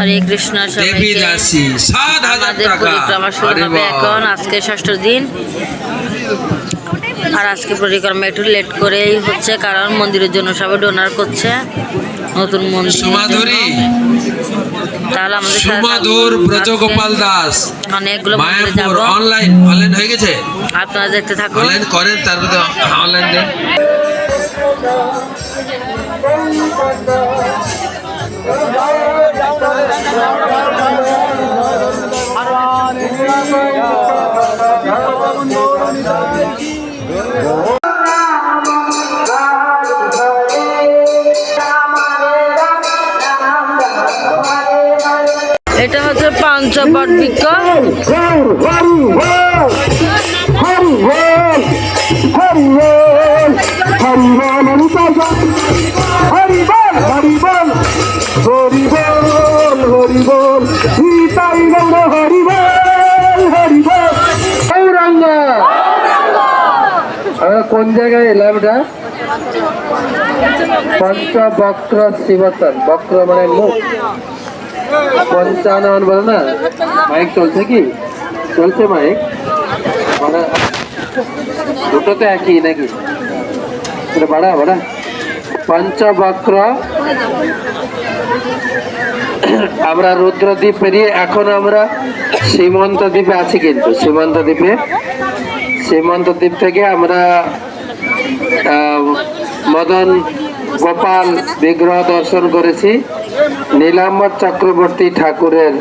হরে কৃষ্ণ সবাইকে। আমাদের পরিক্রমা শুরু হবে এখন আজকে ষষ্ঠ দিন। আর আজকে পরিক্রমা একটু লেট করেই হচ্ছে কারণ মন্দিরের জন্য সবাই ডোনার করছে নতুন মন্দির তাহলে আমাদের সুমাধুর ব্রজগোপাল দাস। অনেকগুলো মন্দিরে যাব। অনলাইন অনলাইন হয়ে গেছে? আপনারা দেখতে থাকুন। অনলাইন করেন তারপরে অনলাইন দেন। এটা হচ্ছে পঞ্চবট বৃক্ষ হরিবল আমরা কোন জায়গায় এলাম এটা পঞ্চবক্র শিবতন বক্র মানে মুখ। পঞ্চানন বলে না? মাইক চলছে কি? চলছে মাইক। মানে দুটো তো একই নাকি? বাড়া বাড়া। পঞ্চবক্র। আমরা রুদ্রদ্বীপ পেরিয়ে এখন আমরা সীমন্ত দ্বীপে আছি কিন্তু। সীমন্ত দ্বীপে সীমন্ত দ্বীপ থেকে আমরা মদন গোপাল বিগ্রহ দর্শন করেছি। নীলাম্বর চক্রবর্তী ঠাকুরের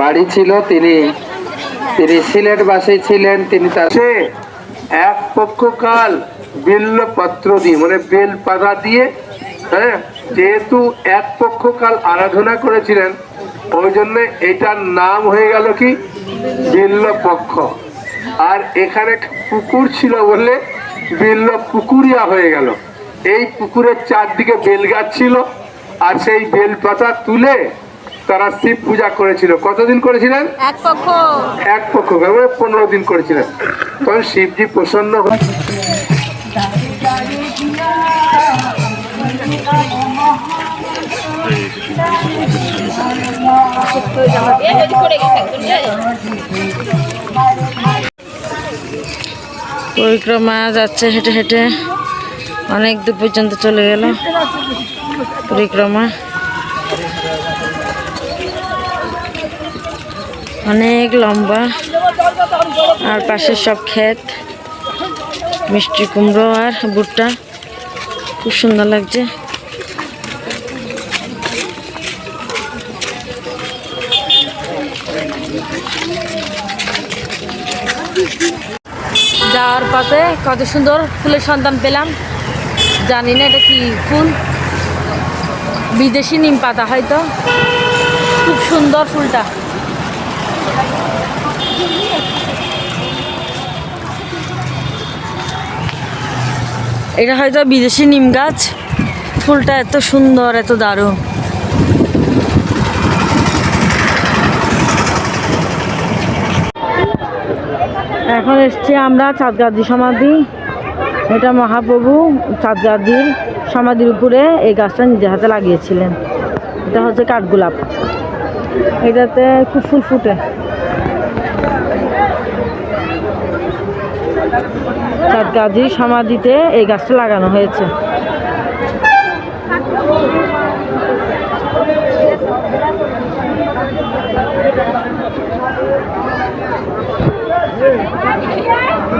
বাড়ি ছিল, তিনি তিনি সিলেটবাসী ছিলেন, তিনি তার এক পক্ষকাল বিল্ল পত্র দিয়ে মানে বেল পাতা দিয়ে হ্যাঁ যেহেতু এক পক্ষকাল আরাধনা করেছিলেন, ওই জন্য এটার নাম হয়ে গেল কি? বিল্ল পক্ষ আর এখানে পুকুর ছিল বলে বিল্ল পুকুরিয়া হয়ে গেল। এই পুকুরের চারদিকে বেল গাছ ছিল আর সেই বেল পাতা তুলে তারা শিব পূজা করেছিল। কতদিন করেছিলেন? এক পক্ষ। এক পক্ষ মানে পনেরো দিন করেছিলেন। তখন শিবজি প্রসন্ন হয়ে পরিক্রমা যাচ্ছে হেঁটে হেঁটে। অনেক দূর পর্যন্ত চলে গেল। পরিক্রমা অনেক লম্বা। আর পাশে সব ক্ষেত। মিষ্টি কুমড়ো আর ভুট্টা। খুব সুন্দর লাগছে। যাওয়ার পথে কত সুন্দর ফুলের সন্ধান পেলাম। জানি না এটা কি ফুল। বিদেশি নিম পাতা হয়তো। খুব সুন্দর ফুলটা। এটা হয়তো বিদেশি নিম গাছ। ফুলটা এত সুন্দর, এত দারুণ। এখন এসছি আমরা চাঁদগাদি সমাধি। এটা মহাপ্রভু চাঁদগাদির সমাধির উপরে এই গাছটা নিজের হাতে লাগিয়েছিলেন। এটা হচ্ছে কাঠগোলাপ। এটাতে খুব ফুল ফুটে। চাঁদগাদির সমাধিতে এই গাছটা লাগানো হয়েছে।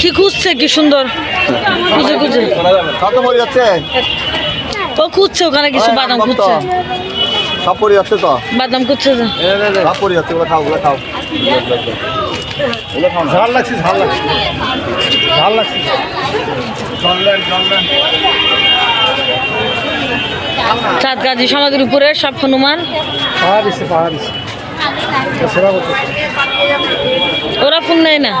কি খুঁজছে কি সুন্দর? খুঁজে খুঁজে। কত পড়ে যাচ্ছে? ও খুঁজছে ওখানে কিছু বাদাম খুঁজছে। সব পড়ে যাচ্ছে তো? বাদাম খুঁজছে। সব পড়ে যাচ্ছে ওগুলো খাও ওগুলো খাও। ঝাল লাগছে ঝাল লাগছে। ঝাল লাগছে। জল দেন জল দেন চাঁদ গাজী সমাধির উপরে সব হনুমান। পাহাড় দিচ্ছে পাহাড় দিচ্ছে ওরা ফোন নেয় না।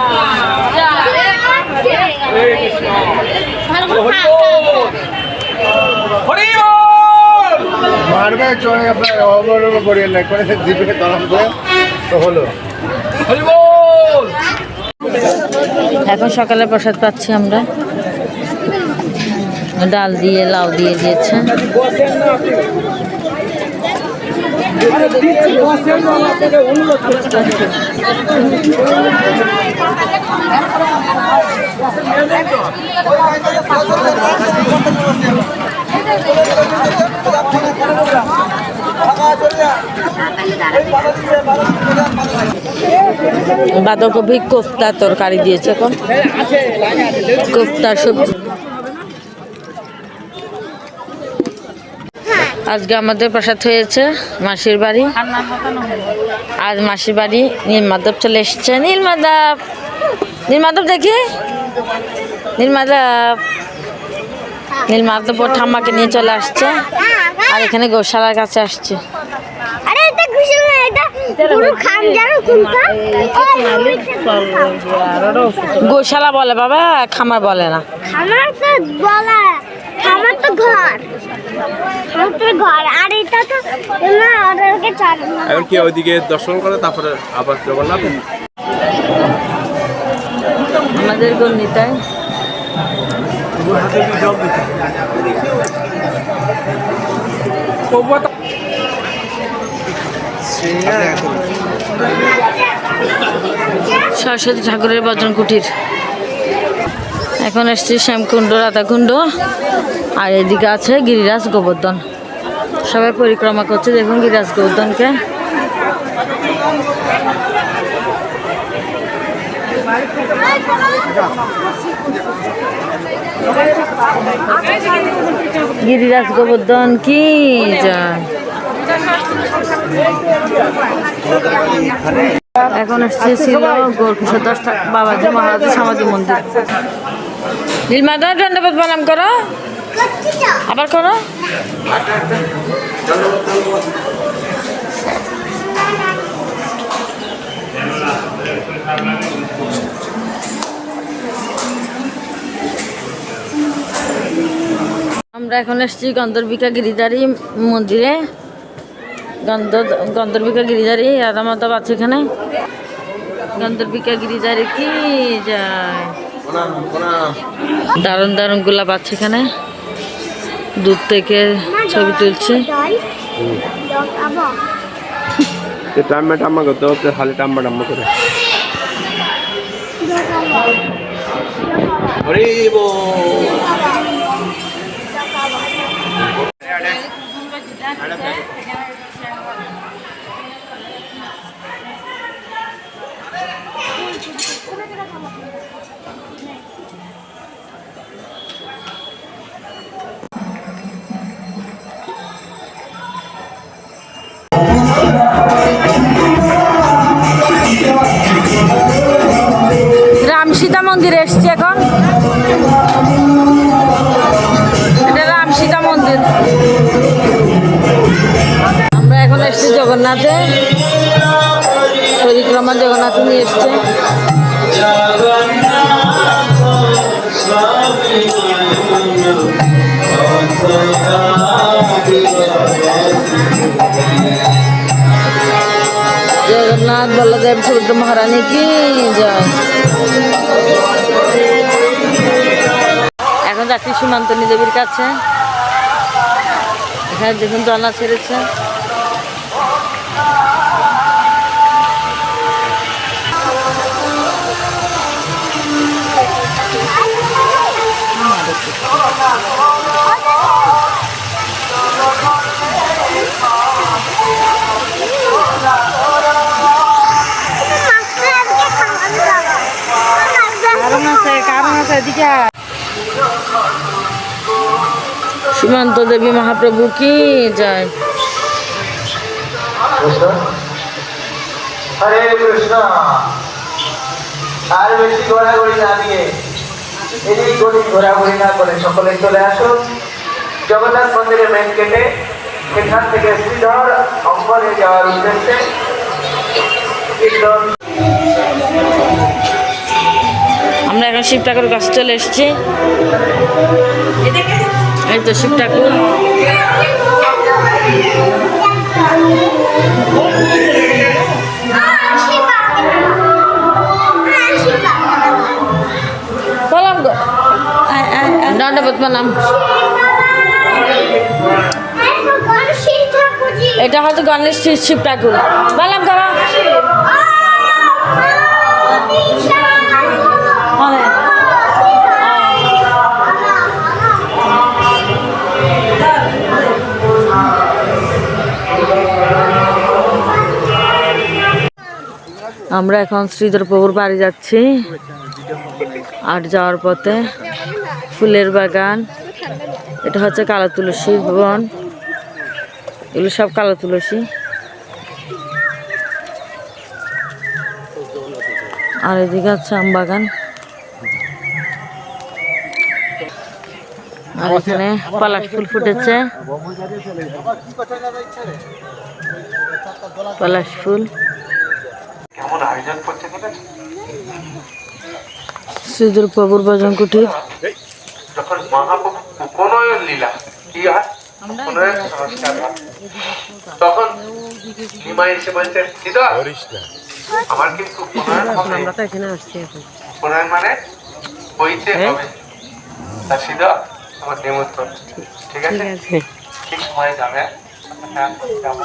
মারবে চলে আপনার অবলম্বন করিয়ে নাই করে দিদিকে তখন করে তো হলো। এখন সকালে প্রসাদ পাচ্ছি আমরা। ডাল দিয়ে লাউ দিয়ে দিয়েছে। বাঁধাকপি কোফতা তরকারি দিয়েছে এখন। কোফতা সবজি। আজকে আমাদের প্রসাদ হয়েছে মাসির বাড়ি। আজ মাসির বাড়ি নীলমাধব চলে এসছে। নীলমাধব নীলমাধব দেখি। নীলমাধব নীলমাধব ওর ঠাম্মাকে নিয়ে চলে আসছে। আর এখানে গোশালার কাছে আসছে। আরে এটা খুশি না এটা পুরো খাম জানো কোনটা? ওই খাম। গোশালা বলে বাবা খামার বলে না। খামার তো বলা। ঘর। ঘর। আর এটা তো না ওদেরকে না এখন কি ওইদিকে দর্শন করে তারপরে আবার জগন্নাথ আমাদের গণিতায় সরস্বতী ঠাকুরের বজন কুটির এখন এসছি শ্যামকুণ্ড রাধাকুণ্ড। আর এদিকে আছে গিরিরাজ গোবর্ধন। সবাই পরিক্রমা করছে, দেখুন গিরিরাজ গোবর্ধনকে। গিরিরাজ গোবর্ধন কি এখন আসছে ছিল গোরকিশোর দাস বাবাজি মহারাজ সমাধি মন্দির। নীলমাধব প্রণাম করো। আবার করো। আমরা এখন এসেছি গন্ধর্বিকা গিরিধারী মন্দিরে। গন্ধ, গন্ধর্বিকা গিরিধারী রাধা আছে এখানে। গন্ধর্বিকা গিরিধারী কি? যায় দারুণ দারুণ গোলাপ আছে এখানে। দূর থেকে ছবি তুলছে। জল জল আবার টাম্মা টাম্মা করতে হচ্ছে খালি টাম্মা টাম্মা করে। হরি রাম আমরা এখন এসছি জগন্নাথে। পরিক্রমা জগন্নাথ নিয়ে এসছে। জগন্নাথ বল্লদেব সুভদ্র মহারানী কি জয়। এখন যাচ্ছি সীমান্তনী দেবীর কাছে। এখানে দেখুন জনা ছেড়েছে। কারণ আছে কারণ আছে এদিকে সীমান্ত দেবী মহাপ্রভু কি জয়। হরে কৃষ্ণ। আর বেশি ঘোরাঘুরি না দিয়ে এদিক ওদিক ঘোরাঘুরি না করে সকলে চলে আসো জগন্নাথ মন্দিরের মেন গেটে সেখান থেকে শ্রীধর অঙ্গনে যাওয়ার উদ্দেশ্যে। আমরা এখন শিব ঠাকুর কাছে চলে এসেছি। এই তো শিব ঠাকুর। দণ্ডবোধ এটা হয়তো গণেশ শিব ঠাকুর। আমরা এখন শ্রীধর প্রভুর বাড়ি যাচ্ছি। আর যাওয়ার পথে ফুলের বাগান। এটা হচ্ছে কালো তুলসী বন এগুলো সব কালো তুলসী। আর এদিকে হচ্ছে আম বাগান। আর এখানে পলাশ ফুল ফুটেছে। পলাশ ফুল। শ্রীধর প্রভুর ভজন কুটির যখন মহাপ্রভু উপনয়ন লীলা কি হয়? উপনয়ন সংস্কার হয়। তখন নিমাই এসে বলছে আমার কিন্তু উপনয়ন হবে। আমরা তো এখানে আসছি এখন। উপনয়ন মানে হইতে হবে। তা সিধা আমার নিমন্ত্রণ ঠিক আছে? ঠিক সময়ে যাবে। হ্যাঁ যাব।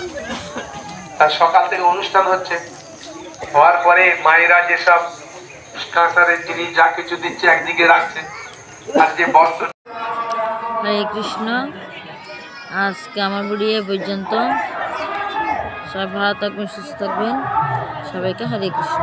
তার সকাল থেকে অনুষ্ঠান হচ্ছে। হওয়ার পরে মায়েরা যেসব জিনিস যা কিছু দিচ্ছে একদিকে রাখছে আর যে বস্ত্র। হরে কৃষ্ণ, আজকে আমার বুড়ি এ পর্যন্ত। সবাই ভালো থাকবেন, সুস্থ থাকবেন। সবাইকে হরে কৃষ্ণ।